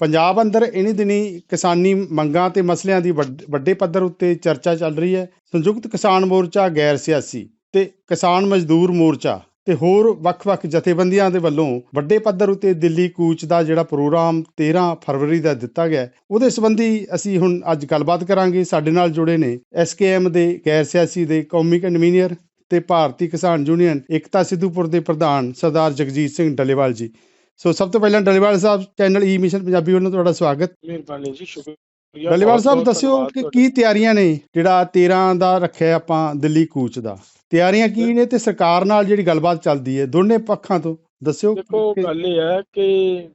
ਪੰਜਾਬ ਅੰਦਰ ਇਨੀ ਦਿਨੀ ਕਿਸਾਨੀ ਮੰਗਾਂ ਤੇ ਮਸਲਿਆਂ ਦੀ ਵੱਡ- ਵੱਡੇ ਪੱਧਰ ਉੱਤੇ ਚਰਚਾ ਚੱਲ ਰਹੀ ਹੈ। ਸੰਯੁਕਤ ਕਿਸਾਨ ਮੋਰਚਾ ਗੈਰ ਸਿਆਸੀ ਤੇ ਕਿਸਾਨ ਮਜ਼ਦੂਰ ਮੋਰਚਾ ਤੇ ਹੋਰ ਵੱਖ-ਵੱਖ ਜਥੇਬੰਦੀਆਂ ਦੇ ਵੱਲੋਂ ਵੱਡੇ ਪੱਧਰ ਉੱਤੇ ਦਿੱਲੀ ਕੂਚ ਦਾ ਜਿਹੜਾ ਪ੍ਰੋਗਰਾਮ 13 ਫਰਵਰੀ ਦਾ ਦਿੱਤਾ ਗਿਆ ਉਹਦੇ ਸੰਬੰਧੀ ਅਸੀਂ ਹੁਣ ਅੱਜ ਗੱਲਬਾਤ ਕਰਾਂਗੇ। ਸਾਡੇ ਨਾਲ ਜੁੜੇ ਨੇ ਐਸਕੇਐਮ ਦੇ ਗੈਰ ਸਿਆਸੀ ਦੇ ਕੌਮੀ ਕਨਵੀਨਰ ਤੇ ਭਾਰਤੀ ਕਿਸਾਨ ਯੂਨੀਅਨ ਏਕਤਾ ਸਿੱਧੂਪੁਰ ਦੇ ਪ੍ਰਧਾਨ ਸਰਦਾਰ ਜਗਜੀਤ ਸਿੰਘ ਡੱਲੇਵਾਲ ਜੀ। ਸੋ ਸਭ ਤੋਂ ਪਹਿਲਾਂ Dallewal Sahib channel E mission Punjabi ਵੱਲੋਂ ਤੁਹਾਡਾ ਸਵਾਗਤ। ਮਿਹਰਬਾਨੀ ਜੀ ਸ਼ੁਕਰੀਆ। ਡੱਲੇਵਾਲ ਸਾਹਿਬ ਦੱਸਿਓ ਕਿ। ਕੀ ਤਿਆਰੀਆਂ ਨੇ ਜਿਹੜਾ 13 ਦਾ ਰੱਖਿਆ ਆਪਾਂ ਦਿੱਲੀ ਕੂਚ ਦਾ? ਤਿਆਰੀਆਂ ਕੀ ਨੇ ਤੇ ਸਰਕਾਰ ਨਾਲ ਜਿਹੜੀ ਗੱਲਬਾਤ ਚੱਲਦੀ ਹੈ ਦੋਨੇ ਪੱਖਾਂ ਤੋਂ ਦੱਸਿਓ ਦੇਖੋ ਗੱਲ ਇਹ ਹੈ ਕਿ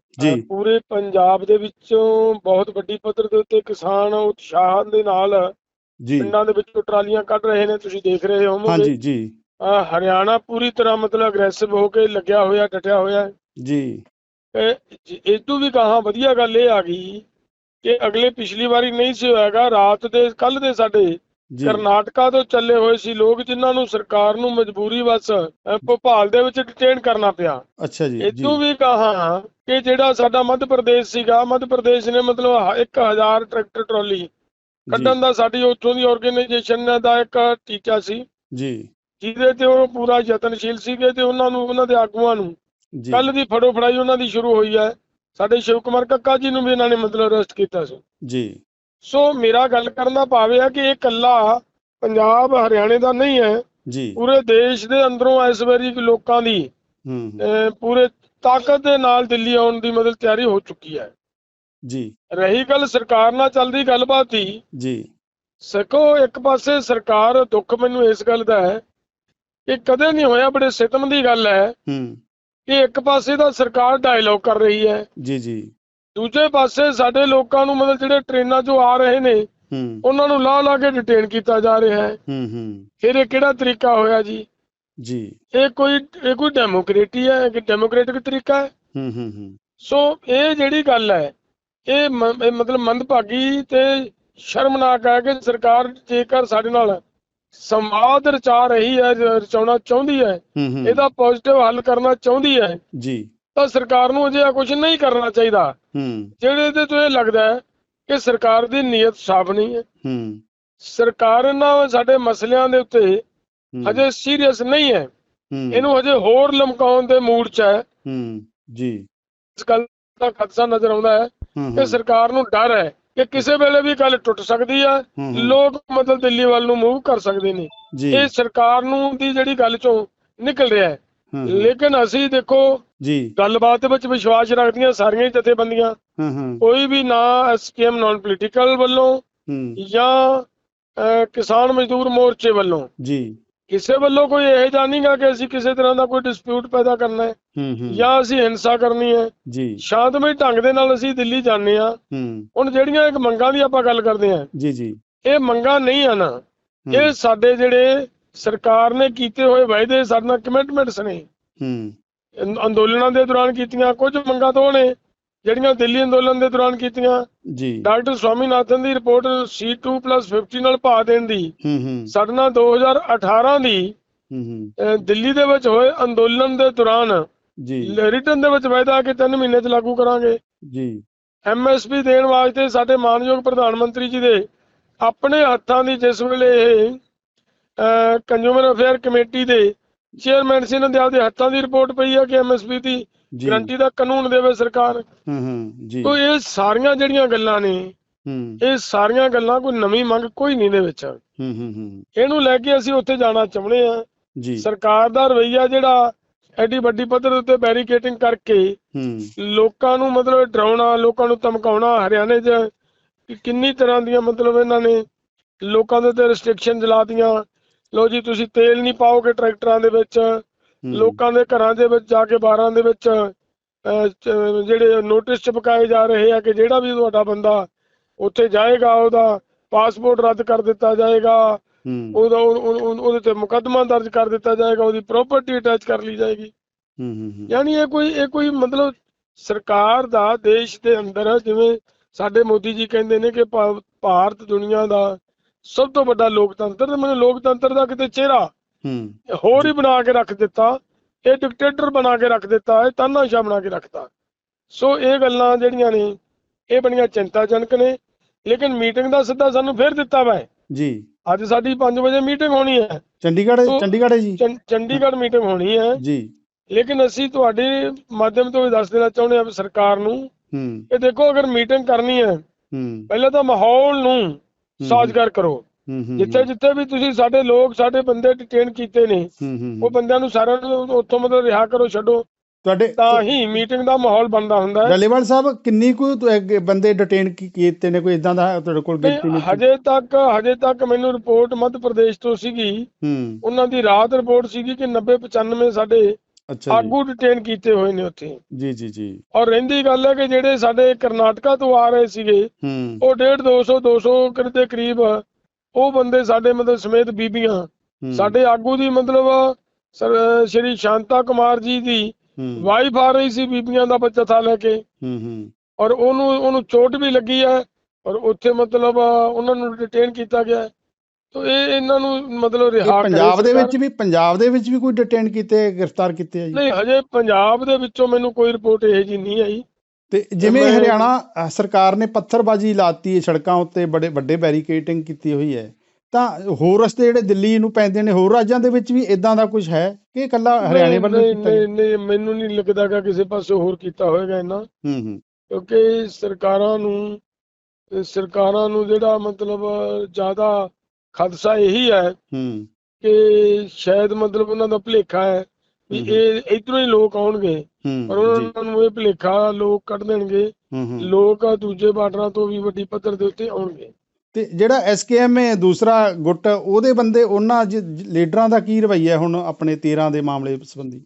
ਪੂਰੇ ਪੰਜਾਬ ਦੇ ਵਿੱਚੋਂ ਬਹੁਤ ਵੱਡੀ ਪੱਧਰ ਦੇ ਉੱਤੇ ਕਿਸਾਨ ਉਤਸ਼ਾਹ ਦੇ ਨਾਲ ਜੀ। ਪਿੰਡਾਂ ਦੇ ਵਿੱਚੋਂ ਟਰਾਲੀਆਂ ਕੱਢ ਰਹੇ ਨੇ ਤੁਸੀਂ ਦੇਖ ਰਹੇ ਹੋਵੋਗੇ। ਹਾਂਜੀ ਜੀ। ਹਰਿਆਣਾ ਪੂਰੀ ਤਰ੍ਹਾਂ ਮਤਲਬ ਅਗਰੈਸਿਵ ਹੋ ਕੇ ਲੱਗਿਆ ਹੋਇਆ ਡਟਿਆ ਹੋਇਆ ਹੈ। ਜੀ। ਇਸ ਤੋਂ ਵੀ ਕਹਾ ਵਧੀਆ ਗੱਲ ਇਹ ਆ ਗਈ ਕਿ ਅਗਲੇ ਪਿਛਲੀ ਵਾਰੀ ਨਹੀਂ ਸੀ ਹੋਇਆਗਾ ਰਾਤ ਦੇ ਕੱਲ ਦੇ ਸਾਡੇ ਕਰਨਾਟਕਾ ਤੋਂ ਚੱਲੇ ਹੋਏ ਸੀ ਲੋਕ ਜਿਨ੍ਹਾਂ ਨੂੰ ਸਰਕਾਰ ਨੂੰ ਮਜਬੂਰੀ ਵਸ ਭੋਪਾਲ ਦੇ ਵਿੱਚ ਡਿਟੇਨ ਕਰਨਾ ਪਿਆ। ਅੱਛਾ ਜੀ ਜੀ। ਇਦੋਂ ਵੀ ਕਹਾ ਕਿ ਜਿਹੜਾ ਸਾਡਾ ਮੱਧ ਪ੍ਰਦੇਸ਼ ਸੀਗਾ ਮੱਧ ਪ੍ਰਦੇਸ਼ ਨੇ ਮਤਲਬ 1000 ਟਰੈਕਟਰ ਟਰਾਲੀ ਕੱਢਣ ਦਾ ਸਾਡੀ ਉੱਥੋਂ ਦੀ ਆਰਗੇਨਾਈਜੇਸ਼ਨ ਦਾ ਇੱਕ ਟੀਚਾ ਸੀ। ਜੀ। ਜਿਹਦੇ ਤੇ ਉਹ ਪੂਰਾ ਯਤਨਸ਼ੀਲ ਸੀਗੇ ਤੇ ਉਹਨਾਂ ਨੂੰ ਉਹਨਾਂ ਦੇ ਆਗੂਆਂ ਨੂੰ ਕੱਲ ਦੀ ਫੜੋ ਫੜਾਈ ਉਹਨਾਂ ਦੀ ਸ਼ੁਰੂ ਹੋਈ ਹੈ। ਸਾਡੇ ਸ਼ਿਵ ਕੁਮਾਰ ਕੱਕਾ ਜੀ ਨੂੰ ਵੀ ਇਹਨਾਂ ਨੇ ਮਤਲਬ ਅਰੈਸਟ ਕੀਤਾ ਸੀ। ਜੀ। ਸੋ ਮੇਰਾ ਗੱਲ ਕਰਨ ਦਾ ਭਾਵ ਇਹ ਹੈ ਕਿ ਇਹ ਇਕੱਲਾ ਪੰਜਾਬ ਹਰਿਆਣੇ ਦਾ ਨਹੀਂ ਹੈ। ਜੀ। ਪੂਰੇ ਦੇਸ਼ ਦੇ ਅੰਦਰੋਂ ਇਸ ਵਾਰੀ ਲੋਕਾਂ ਦੀ ਹੂੰ ਹੂੰ, ਪੂਰੇ ਤਾਕਤ ਦੇ ਨਾਲ ਦਿੱਲੀ ਆਉਣ ਦੀ ਮਤਲਬ ਤਿਆਰੀ ਹੋ ਚੁੱਕੀ ਹੈ। ਜੀ। ਰਹੀ ਗੱਲ ਸਰਕਾਰ ਨਾਲ ਚੱਲਦੀ ਗੱਲਬਾਤ ਦੀ ਜੀ। ਸਕੋ ਇੱਕ ਪਾਸੇ ਸਰਕਾਰ ਦੁੱਖ ਮੈਨੂੰ ਇਸ ਗੱਲ ਦਾ ਹੈ ਕਿ ਕਦੇ ਨਹੀਂ ਹੋਇਆ ਬੜੇ ਸਿਤਮ ਦੀ ਗੱਲ ਹੈ। ਹੂੰ। ਕਿ ਇੱਕ ਪਾਸੇ ਤਾਂ ਸਰਕਾਰ ਡਾਇਲੌਗ ਕਰ ਰਹੀ ਹੈ। ਜੀ ਜੀ। ਦੂਜੇ ਪਾਸੇ ਸਾਡੇ ਲੋਕਾਂ ਨੂੰ ਮਤਲਬ ਜਿਹੜੇ ਟ੍ਰੇਨਾਂ 'ਚੋਂ ਆ ਰਹੇ ਨੇ ਉਹਨਾਂ ਨੂੰ ਲਾ ਲਾ ਕੇ ਡਿਟੇਨ ਕੀਤਾ ਜਾ ਰਿਹਾ ਹੈ। ਹੂੰ ਹੂੰ। ਫਿਰ ਇਹ ਕਿਹੜਾ ਤਰੀਕਾ ਹੋਇਆ ਜੀ? ਜੀ। ਇਹ ਕੋਈ ਇਹ ਕੋਈ ਡੈਮੋਕ੍ਰੇਟੀ ਹੈ ਕਿ ਡੈਮੋਕ੍ਰੈਟਿਕ ਤਰੀਕਾ ਹੈ। ਹੂੰ ਹੂੰ ਹੂੰ। ਸੋ ਇਹ ਜਿਹੜੀ ਗੱਲ ਹੈ ਇਹ ਮਤਲਬ ਮੰਦਭਾਗੀ ਤੇ ਸ਼ਰਮਨਾਕ ਹੈ ਕਿ ਸਰਕਾਰ ਜੇਕਰ ਸਾਡੇ ਨਾਲ ਸੰਵਾਦ ਰਚਾ ਰਹੀ ਹੈ ਰਚਾਉਣਾ ਚਾਹੁੰਦੀ ਹੈ। ਇਹਦਾ ਪੋਜ਼ਿਟਿਵ ਹੱਲ ਕਰਨਾ ਚਾਹੁੰਦੀ ਹੈ। ਜੀ। ਤਾਂ ਸਰਕਾਰ ਨੂੰ ਅਜਿਹਾ ਕੁਝ ਨਹੀਂ ਕਰਨਾ ਚਾਹੀਦਾ। ਹੂੰ। ਜਿਹੜੇ ਤੇ ਤੋਂ ਇਹ ਲੱਗਦਾ ਹੈ ਕਿ ਸਰਕਾਰ ਦੀ ਨੀਅਤ ਸਾਫ਼ ਨਹੀਂ ਹੈ। ਹੂੰ। ਸਰਕਾਰ ਇਹਨਾਂ ਸਾਡੇ ਮਸਲਿਆਂ ਦੇ ਉੱਤੇ ਹਜੇ ਸੀਰੀਅਸ ਨਹੀਂ ਹੈ। ਇਹਨੂੰ ਹਜੇ ਹੋਰ ਲਮਕਾਉਣ ਦੇ ਮੂਡ 'ਚ ਹੈ। ਹੂੰ। ਜੀ। ਇਸ ਗੱਲ ਦਾ ਖਦਸ਼ਾ ਨਜ਼ਰ ਆਉਂਦਾ ਹੂੰ ਕਿ ਸਰਕਾਰ ਨੂੰ ਡਰ ਹੈ। ਕਿ ਕਿਸੇ ਵੇਲੇ ਵੀ ਗੱਲ ਟੁੱਟ ਸਕਦੀ ਹੂੰ, ਲੋਕ ਮਤਲਬ ਦਿੱਲੀ ਵੱਲ ਨੂੰ ਮੂਵ ਕਰ ਸਕਦੇ ਨੇ। ਇਹ ਸਰਕਾਰ ਨੂੰ ਦੀ ਜਿਹੜੀ ਗੱਲ ਚੋਂ ਨਿਕਲ ਰਿਹਾ ਹੈ। ਲੇਕਿਨ ਅਸੀਂ ਦੇਖੋ ਜੀ। ਗੱਲਬਾਤ ਦੇ ਵਿੱਚ ਵਿਸ਼ਵਾਸ ਰੱਖਦੀਆਂ ਸਾਰੀਆਂ ਹੀ ਜਥੇਬੰਦੀਆਂ। ਕੋਈ ਵੀ ਨਾ ਐਸਕੇਐਮ ਨਾਨ ਪੋਲੀਟੀਕਲ ਵੱਲੋਂ ਜਾਂ ਕਿਸਾਨ ਮਜ਼ਦੂਰ ਮੋਰਚੇ ਵੱਲੋਂ ਜੀ। ਕਿਸੇ ਵੱਲੋਂ ਕੋਈ ਇਹ ਜਾਣੀਗਾ ਕਿ ਅਸੀਂ ਕਿਸੇ ਤਰ੍ਹਾਂ ਦਾ ਕੋਈ ਡਿਸਪਿਊਟ ਪੈਦਾ ਕਰਨਾ ਹੈ ਜਾਂ ਅਸੀਂ ਹਿੰਸਾ ਕਰਨੀ ਹੈ। ਜੀ। ਸ਼ਾਂਤਮਈ ਢੰਗ ਦੇ ਨਾਲ ਅਸੀਂ ਦਿੱਲੀ ਜਾਂਦੇ ਆ ਹੂੰ। ਹੁਣ ਜਿਹੜੀਆਂ ਇੱਕ ਮੰਗਾਂ ਦੀ ਆਪਾਂ ਗੱਲ ਕਰਦੇ ਆ ਜੀ ਜੀ। ਇਹ ਮੰਗਾਂ ਨਹੀਂ ਆ ਨਾ ਇਹ ਸਾਡੇ ਜਿਹੜੇ ਸਰਕਾਰ ਨੇ ਕੀਤੇ ਹੋਏ ਵਾਅਦੇ ਸਾਡੇ ਨਾਲ ਕਮਿਟਮੈਂਟਸ ਨੇ ਹੂੰ। ਅੰਦੋਲਨਾਂ ਦੇ ਦੌਰਾਨ ਕੀਤੀਆਂ ਕੁਝ ਮੰਗਾਂ ਤੋਂ ਨੇ। ਜਿਹੜੀਆਂ ਦਿੱਲੀ ਅੰਦੋਲਨ ਦੇ ਦੌਰਾਨ ਕੀਤੀਆਂ। ਜੀ। ਡਾਕਟਰ ਸਵਾਮੀਨਾਥਨ ਦੀ ਰਿਪੋਰਟ C2+50 ਨਾਲ ਪਾ ਦੇਣ ਦੀ। ਹੂੰ ਹੂੰ। ਸਾਡੇ ਨਾਲ 2018 ਦੀ ਹੂੰ ਹੂੰ। ਦਿੱਲੀ ਦੇ ਵਿੱਚ ਹੋਏ ਅੰਦੋਲਨ ਦੇ ਦੌਰਾਨ ਜੀ। ਰਿਟਰਨ ਦੇ ਵਿੱਚ ਵਾਅਦਾ ਕਿ 3 ਮਹੀਨੇ 'ਚ ਲਾਗੂ ਕਰਾਂਗੇ। ਜੀ। ਐਮਐਸਪੀ ਦੇਣ ਵਾਸਤੇ ਸਾਡੇ ਮਾਨਯੋਗ ਪ੍ਰਧਾਨ ਮੰਤਰੀ ਜੀ ਦੇ ਆਪਣੇ ਹੱਥਾਂ ਦੀ ਜਿਸ ਵੇਲੇ ਇਹ ਕੰਜ਼ਿਊਮਰ ਅਫੇਅਰ ਕਮੇਟੀ ਦੇ ਚੇਅਰਮੈਨ ਸੀ ਇਹਨਾਂ ਦੇ ਆਪਦੇ ਹੱਥਾਂ ਦੀ ਰਿਪੋਰਟ ਪਈ ਹੈ ਕਿ ਐਮਐਸਪੀ ਦੀ ਗਰੰਟੀ ਦਾ ਕਾਨੂੰਨ ਦੇਵੇ ਸਰਕਾਰ। ਹੂੰ ਹੂੰ ਜੀ। ਤੋ ਇਹ ਸਾਰੀਆਂ ਜਿਹੜੀਆਂ ਗੱਲਾਂ ਨੇ ਹੂੰ। ਇਹ ਸਾਰੀਆਂ ਗੱਲਾਂ ਕੋਈ ਨਵੀਂ ਮੰਗ ਕੋਈ ਨਹੀਂ ਦੇ ਵਿੱਚ। ਹੂੰ ਹੂੰ ਹੂੰ। ਇਹਨੂੰ ਲੈ ਕੇ ਅਸੀਂ ਉੱਥੇ ਜਾਣਾ ਚਾਹੁੰਦੇ ਆ ਜੀ। ਸਰਕਾਰ ਦਾ ਰਵੱਈਆ ਜਿਹੜਾ ਐਡੀ ਵੱਡੀ ਪੱਧਰ ਉੱਤੇ ਬੈਰੀਕੇਟਿੰਗ ਕਰਕੇ ਹੂੰ। ਲੋਕਾਂ ਨੂੰ ਮਤਲਬ ਡਰਾਉਣਾ ਲੋਕਾਂ ਨੂੰ ਧਮਕਾਉਣਾ ਹਰਿਆਣੇ 'ਚ ਕਿੰਨੀ ਤਰ੍ਹਾਂ ਦੀਆਂ ਮਤਲਬ ਇਹਨਾਂ ਨੇ ਲੋਕਾਂ ਦੇ ਉੱਤੇ ਰੈਸਟ੍ਰਿਕਸ਼ਨ ਚਲਾਤੀਆਂ ਲੋ ਜੀ ਤੁਸੀਂ ਤੇਲ ਨਹੀਂ ਪਾਓਗੇ ਟਰੈਕਟਰਾਂ ਦੇ ਵਿੱਚ। ਲੋਕਾਂ ਦੇ ਘਰਾਂ ਦੇ ਵਿੱਚ ਜਾ ਕੇ ਬਾਰਾਂ ਦੇ ਵਿੱਚ ਜਿਹੜੇ ਨੋਟਿਸ ਚਪਕਾਏ ਜਾ ਰਹੇ ਆ ਕਿ ਜਿਹੜਾ ਵੀ ਤੁਹਾਡਾ ਬੰਦਾ ਉੱਥੇ ਜਾਏਗਾ ਉਹਦਾ ਪਾਸਪੋਰਟ ਰੱਦ ਕਰ ਦਿੱਤਾ ਜਾਏਗਾ ਉਹਦਾ ਉਹ- ਉਹ- ਉਹ- ਉਹਦੇ ਤੇ ਮੁਕੱਦਮਾ ਦਰਜ ਕਰ ਦਿੱਤਾ ਜਾਏਗਾ ਉਹਦੀ ਪ੍ਰਾਪਰਟੀ ਅਟੈਚ ਕਰ ਲਈ ਜਾਏਗੀ। ਯਾਨੀ ਇਹ ਕੋਈ ਇਹ ਕੋਈ ਮਤਲਬ ਸਰਕਾਰ ਦਾ ਦੇਸ਼ ਦੇ ਅੰਦਰ ਜਿਵੇਂ ਸਾਡੇ ਮੋਦੀ ਜੀ ਕਹਿੰਦੇ ਨੇ ਕਿ ਭਾਰਤ ਦੁਨੀਆ ਦਾ ਸਭ ਤੋਂ ਵੱਡਾ ਲੋਕਤੰਤਰ ਤੇ ਮੈਨੂੰ ਲੋਕਤੰਤਰ ਦਾ ਕਿਤੇ ਚਿਹਰਾ ਹੂੰ। ਹੋਰ ਹੀ ਬਣਾ ਕੇ ਰੱਖ ਦਿੱਤਾ। ਇਹ ਡਿਕਟੇਟਰ ਬਣਾ ਕੇ ਰੱਖ ਦਿੱਤਾ ਇਹ ਤਾਨਾਸ਼ਾਹ ਬਣਾ ਕੇ ਰੱਖਤਾ। ਸੋ ਇਹ ਗੱਲਾਂ ਜਿਹੜੀਆਂ ਨੇ ਇਹ ਬੜੀਆਂ ਚਿੰਤਾਜਨਕ ਨੇ। ਲੇਕਿਨ ਮੀਟਿੰਗ ਦਾ ਸੱਦਾ ਸਾਨੂੰ ਫਿਰ ਦਿੱਤਾ ਵਾ। ਜੀ। ਅੱਜ ਸਾਡੀ 5 ਵਜੇ ਮੀਟਿੰਗ ਹੋਣੀ ਹੈ। ਚੰਡੀਗੜ੍ਹ ਚੰਡੀਗੜ੍ਹ ਜੀ। ਚੰਡੀਗੜ੍ਹ ਮੀਟਿੰਗ ਹੋਣੀ ਹੈ। ਜੀ। ਲੇਕਿਨ ਅਸੀਂ ਤੁਹਾਡੇ ਮਾਧਿਅਮ ਤੋਂ ਵੀ ਦੱਸ ਦੇਣਾ ਚਾਹੁੰਦੇ ਹਾਂ ਸਰਕਾਰ ਨੂੰ ਹੂੰ। ਕਿ ਦੇਖੋ ਅਗਰ ਮੀਟਿੰਗ ਕਰਨੀ ਹੈ ਹੂੰ। ਪਹਿਲਾਂ ਤਾਂ ਮਾਹੌਲ ਨੂੰ ਸਾਜ਼ਗਾਰ ਕਰੋ। ਜਿੱਥੇ ਜਿੱਥੇ ਵੀ ਤੁਸੀਂ ਸਾਡੇ ਲੋਕ ਸਾਡੇ ਬੰਦੇ ਡਿਟੇਨ ਕੀਤੇ ਨੇ ਉਹ ਬੰਦਿਆਂ ਨੂੰ ਸਾਰਿਆਂ ਨੂੰ ਉੱਥੋਂ ਮਤਲਬ ਰਿਹਾ ਕਰੋ ਛੱਡੋ। ਤੁਹਾਡੇ ਤਾਂ ਹੀ ਮੀਟਿੰਗ ਦਾ ਮਾਹੌਲ ਬਣਦਾ ਹੁੰਦਾ ਹੈ। ਡੱਲੇਵਾਲ ਸਾਹਿਬ ਕਿੰਨੀ ਕੁ ਬੰਦੇ ਡਿਟੇਨ ਕੀਤੇ ਨੇ ਕੋਈ ਇਦਾਂ ਦਾ ਤੁਹਾਡੇ ਕੋਲ ਗਿਣਤੀ ਨਹੀਂ, ਹਜੇ ਤੱਕ ਹਜੇ ਤੱਕ ਮੈਨੂੰ ਰਿਪੋਰਟ ਮੱਧ ਪ੍ਰਦੇਸ਼ ਤੋਂ ਸੀਗੀ। ਹੂੰ। ਉਹਨਾਂ ਦੀ ਰਾਤ ਰਿਪੋਰਟ ਸੀਗੀ ਕਿ 90 95 ਸਾਡੇ ਆਗੂ ਡਿਟੇਨ ਕੀਤੇ ਹੋਏ ਨੇ ਉੱਥੇ। ਜੀ ਜੀ ਜੀ। ਔਰ ਰਹਿੰਦੀ ਗੱਲ ਹੈ ਕਿ ਜਿਹੜੇ ਸਾਡੇ ਕਰਨਾਟਕਾ ਤੋਂ ਆ ਰਹੇ ਸੀਗੇ ਉਹ 1.5 200 200 ਕਰ ਦੇ ਕਰੀਬ ਉਹ ਬੰਦੇ ਸਾਡੇ ਮਤਲਬ ਸਮੇਤ ਬੀਬੀਆਂ। ਸਾਡੇ ਆਗੂ ਦੀ ਮਤਲਬ ਸਰ- ਸ਼ਾਂਤਾ ਕੁਮਾਰ ਜੀ ਦੀ ਵਾਈਫ ਆ ਰਹੀ ਸੀ ਬੀਬੀਆਂ ਦਾ ਬੱਚਾ ਥਾ ਲੈ ਕੇ। ਹੂੰ ਹੂੰ। ਔਰ ਉਹਨੂੰ ਉਹਨੂੰ ਚੋਟ ਵੀ ਲੱਗੀ ਹੈ ਔਰ ਉੱਥੇ ਮਤਲਬ ਉਹਨਾਂ ਨੂੰ ਡਿਟੇਨ ਕੀਤਾ ਗਿਆ। ਤੋ ਇਹ ਇਹਨਾਂ ਨੂੰ ਮਤਲਬ ਰਿਹਾ ਪੰਜਾਬ ਦੇ। ਵਿੱਚ ਵੀ ਪੰਜਾਬ ਦੇ ਵਿੱਚ ਵੀ ਕੋਈ ਡਿਟੇਨ ਕੀਤੇ ਗ੍ਰਿਫਤਾਰ ਕੀਤੇ ਆ ਜੀ? ਨਹੀਂ ਹਜੇ ਪੰਜਾਬ ਦੇ ਵਿੱਚੋਂ ਮੈਨੂੰ ਕੋਈ ਰਿਪੋਰਟ ਇਹ ਜੀ ਨਹੀਂ ਆਈ। ਤੇ ਜਿਵੇਂ ਹਰਿਆਣਾ ਸਰਕਾਰ ਨੇ ਪੱਥਰਬਾਜ਼ੀ ਲਾਤੀ ਹੈ ਸੜਕਾਂ ਉੱਤੇ ਬੜੇ ਵੱਡੇ ਬੈਰੀਕੇਡਿੰਗ ਕੀਤੀ ਹੋਈ ਹੈ। ਤਾਂ ਹੋਰ ਰਸਤੇ ਜਿਹੜੇ ਦਿੱਲੀ ਨੂੰ ਪੈਂਦੇ ਨੇ ਹੋਰ ਰਾਜਾਂ ਦੇ ਵਿੱਚ ਵੀ ਇਦਾਂ ਦਾ ਕੁਝ ਹੈ? ਕਿ ਇਕੱਲਾ ਹਰਿਆਣੇ ਵੱਲੋਂ ਨਹੀਂ ਕੀਤਾ? ਨਹੀਂ ਨਹੀਂ, ਮੈਨੂੰ ਨਹੀਂ ਲੱਗਦਾ ਕਿ ਕਿਸੇ ਪਾਸੇ ਹੋਰ ਕੀਤਾ ਹੋਵੇਗਾ ਇਹਨਾਂ ਹੂੰ ਹੂੰ। ਕਿਉਂਕਿ ਸਰਕਾਰਾਂ ਨੂੰ ਸਰਕਾਰਾਂ ਨੂੰ ਜਿਹੜਾ ਮਤਲਬ ਜ਼ਿਆਦਾ ਖਦਸ਼ਾ ਇਹੀ ਹੈ ਹੂੰ। ਕਿ ਸ਼ਾਇਦ ਮਤਲਬ ਉਹਨਾਂ ਦਾ ਭੁਲੇਖਾ ਹੈ। ਵੀ। ਇਹ ਇਧਰੋਂ ਹੀ ਲੋਕ ਆਉਣਗੇ। ਪਰ ਉਹਨਾਂ ਨੂੰ ਇਹ ਭੁਲੇਖਾ ਲੋਕ ਕੱਢ ਦੇਣਗੇ। ਲੋਕ ਦੂਜੇ ਬਾਰਡਰਾਂ ਤੋਂ ਵੀ ਵੱਡੀ ਪੱਧਰ ਦੇ ਉੱਤੇ ਆਉਣਗੇ। ਤੇ ਜਿਹੜਾ ਐਸਕੇਐਮ ਹੈ ਦੂਸਰਾ ਗੁੱਟ ਉਹਦੇ ਬੰਦੇ ਉਹਨਾਂ ਲੀਡਰਾਂ ਦਾ ਕੀ ਰਵੱਈਆ ਹੁਣ ਆਪਣੇ 13 ਦੇ ਮਾਮਲੇ ਸੰਬੰਧੀ?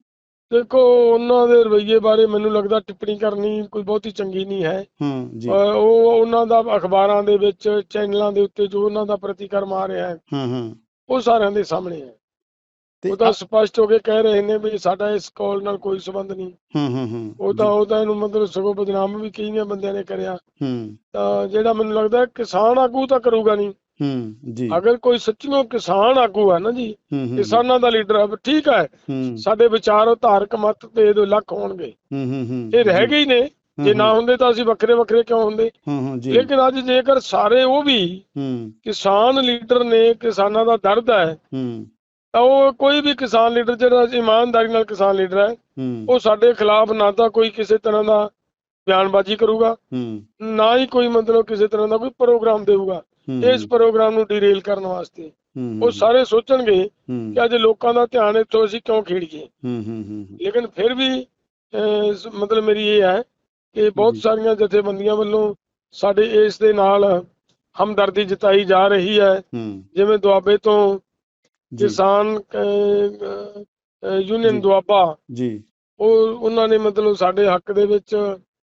ਦੇਖੋ ਉਹਨਾਂ ਦੇ ਰਵੱਈਏ ਬਾਰੇ ਮੈਨੂੰ ਲੱਗਦਾ ਟਿੱਪਣੀ ਕਰਨੀ ਕੋਈ ਬਹੁਤੀ ਚੰਗੀ ਨਹੀਂ ਹੈ। ਹੂੰ ਜੀ। ਅਹ ਉਹ ਉਹਨਾਂ ਦਾ ਅਖਬਾਰਾਂ ਦੇ ਵਿੱਚ ਚੈਨਲਾਂ ਦੇ ਉੱਤੇ ਜੋ ਉਹਨਾਂ ਦਾ ਪ੍ਰਤੀਕਰਮ ਆ ਰਿਹਾ ਹੈ ਹੂੰ ਹੂੰ। ਉਹ ਸਾਰਿਆਂ ਦੇ ਸਾਹਮਣੇ ਹੈ। ਉਹ ਤਾਂ ਸਪਸ਼ਟ ਹੋ ਕੇ ਕਹਿ ਰਹੇ ਨੇ ਵੀ ਸਾਡਾ ਇਸ ਕਾਲ ਨਾਲ ਕੋਈ ਸੰਬੰਧ ਨਹੀਂ। ਹੂੰ ਹੂੰ ਹੂੰ। ਉਹ ਤਾਂ ਉਹ ਤਾਂ ਇਹਨੂੰ ਮਤਲਬ ਸਗੋਂ ਬਦਨਾਮ ਵੀ ਕਈਆਂ ਬੰਦਿਆਂ ਨੇ ਕਰਿਆ। ਹੂੰ। ਤਾਂ ਜਿਹੜਾ ਮੈਨੂੰ ਲੱਗਦਾ ਕਿਸਾਨ ਆਗੂ ਤਾਂ ਕਰੂਗਾ ਨਹੀਂ। ਹੂੰ ਜੀ। ਅਗਰ ਕੋਈ ਸੱਚੀਓ ਕਿਸਾਨ ਆਗੂ ਹੈ ਨਾ ਜੀ ਕਿਸਾਨਾਂ ਦਾ ਲੀਡਰ ਹੈ ਠੀਕ ਹੈ। ਸਾਡੇ ਵਿਚਾਰ ਧਾਰਕ ਮਤ ਤੇ ਦੋ ਲੱਖ ਹੋਣਗੇ। ਹੂੰ ਹੂੰ ਹੂੰ। ਇਹ ਰਹਿ ਗਏ ਨੇ। ਜੇ ਨਾ ਹੁੰਦੇ ਤਾਂ ਅਸੀਂ ਵੱਖਰੇ ਵੱਖਰੇ ਕਿਉਂ ਹੁੰਦੇ? ਹੂੰ ਹੂੰ ਜੀ। ਲੇਕਿਨ ਅੱਜ ਜੇਕਰ ਸਾਰੇ ਉਹ ਵੀ ਹੂੰ। ਕਿਸਾਨ ਲੀਡਰ ਨੇ ਕਿਸਾਨਾਂ ਦਾ ਦਰਦ ਹੈ ਹੂੰ। ਤਾਂ ਉਹ ਕੋਈ ਵੀ ਕਿਸਾਨ ਲੀਡਰ ਜਿਹੜਾ ਇਮਾਨਦਾਰੀ ਨਾਲ ਕਿਸਾਨ ਲੀਡਰ ਹੈ ਉਹ ਸਾਡੇ ਖਿਲਾਫ ਨਾ ਤਾਂ ਕੋਈ ਕਿਸੇ ਤਰ੍ਹਾਂ ਦਾ ਬਿਆਨਬਾਜ਼ੀ ਕਰੂਗਾ ਨਾ ਹੀ ਕੋਈ ਮਤਲਬ ਕਿਸੇ ਤਰ੍ਹਾਂ ਦਾ ਕੋਈ ਪ੍ਰੋਗਰਾਮ ਦੇਊਗਾ ਇਸ ਪ੍ਰੋਗਰਾਮ ਨੂੰ ਡੀਰੇਲ ਕਰਨ ਵਾਸਤੇ। ਉਹ ਸਾਰੇ ਸੋਚਣਗੇ ਕਿ ਅੱਜ ਲੋਕਾਂ ਦਾ ਧਿਆਨ ਇੱਥੋਂ ਅਸੀਂ ਕਿਉਂ ਖੇੜੀਏ। ਹੂੰ ਹੂੰ ਹੂੰ ਲੇਕਿਨ ਫਿਰ ਵੀ ਮਤਲਬ ਮੇਰੀ ਇਹ ਹੈ ਕਿ ਬਹੁਤ। ਸਾਰੀਆਂ ਜਥੇਬੰਦੀਆਂ ਵੱਲੋਂ ਸਾਡੇ ਇਸ ਦੇ ਨਾਲ ਹਮਦਰਦੀ ਜਤਾਈ ਜਾ ਰਹੀ ਹੈ। ਜਿਵੇਂ ਦੁਆਬੇ ਤੋਂ ਕਿਸਾਨ ਯੂਨੀਅਨ। ਦੁਆਬਾ। ਜੀ। ਉਹ ਉਹਨਾਂ ਨੇ ਮਤਲਬ ਸਾਡੇ ਹੱਕ ਦੇ ਵਿੱਚ